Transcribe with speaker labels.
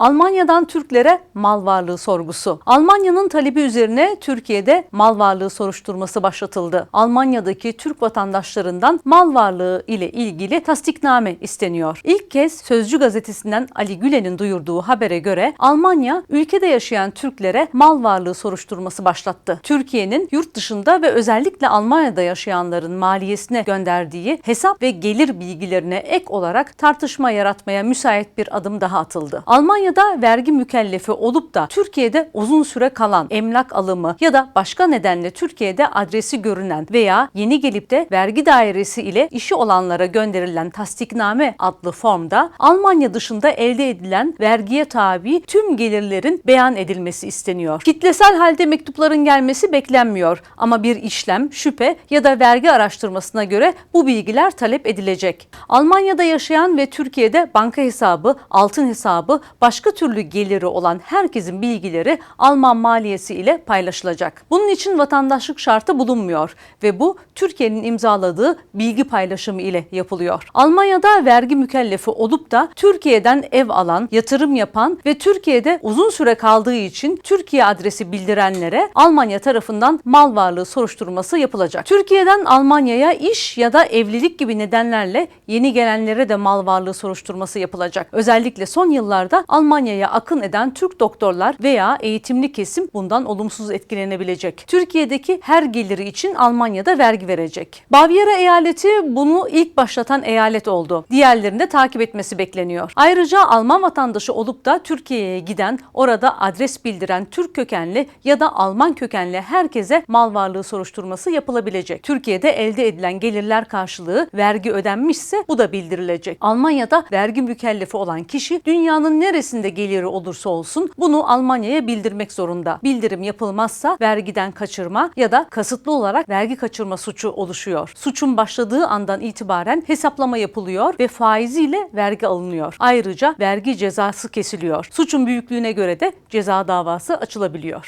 Speaker 1: Almanya'dan Türklere mal varlığı sorgusu. Almanya'nın talebi üzerine Türkiye'de mal varlığı soruşturması başlatıldı. Almanya'daki Türk vatandaşlarından mal varlığı ile ilgili tasdikname isteniyor. İlk kez Sözcü gazetesinden Ali Gülen'in duyurduğu habere göre Almanya ülkede yaşayan Türklere mal varlığı soruşturması başlattı. Türkiye'nin yurt dışında ve özellikle Almanya'da yaşayanların maliyesine gönderdiği hesap ve gelir bilgilerine ek olarak tartışma yaratmaya müsait bir adım daha atıldı. Almanya'da vergi mükellefi olup da Türkiye'de uzun süre kalan emlak alımı ya da başka nedenle Türkiye'de adresi görünen veya yeni gelip de vergi dairesi ile işi olanlara gönderilen tasdikname adlı formda Almanya dışında elde edilen vergiye tabi tüm gelirlerin beyan edilmesi isteniyor. Kitlesel halde mektupların gelmesi beklenmiyor ama bir işlem, şüphe ya da vergi araştırmasına göre bu bilgiler talep edilecek. Almanya'da yaşayan ve Türkiye'de banka hesabı, altın hesabı, başka türlü geliri olan herkesin bilgileri Alman maliyesi ile paylaşılacak. Bunun için vatandaşlık şartı bulunmuyor ve bu Türkiye'nin imzaladığı bilgi paylaşımı ile yapılıyor. Almanya'da vergi mükellefi olup da Türkiye'den ev alan, yatırım yapan ve Türkiye'de uzun süre kaldığı için Türkiye adresi bildirenlere Almanya tarafından mal varlığı soruşturması yapılacak. Türkiye'den Almanya'ya iş ya da evlilik gibi nedenlerle yeni gelenlere de mal varlığı soruşturması yapılacak. Özellikle son yıllarda Almanya'ya akın eden Türk doktorlar veya eğitimli kesim bundan olumsuz etkilenebilecek. Türkiye'deki her geliri için Almanya'da vergi verecek. Bavyera eyaleti bunu ilk başlatan eyalet oldu. Diğerlerinde takip etmesi bekleniyor. Ayrıca Alman vatandaşı olup da Türkiye'ye giden, orada adres bildiren Türk kökenli ya da Alman kökenli herkese mal varlığı soruşturması yapılabilecek. Türkiye'de elde edilen gelirler karşılığı vergi ödenmişse bu da bildirilecek. Almanya'da vergi mükellefi olan kişi dünyanın neresinde geliri olursa olsun bunu Almanya'ya bildirmek zorunda. Bildirim yapılmazsa vergiden kaçırma ya da kasıtlı olarak vergi kaçırma suçu oluşuyor. Suçun başladığı andan itibaren hesaplama yapılıyor ve faiziyle vergi alınıyor. Ayrıca vergi cezası kesiliyor. Suçun büyüklüğüne göre de ceza davası açılabiliyor.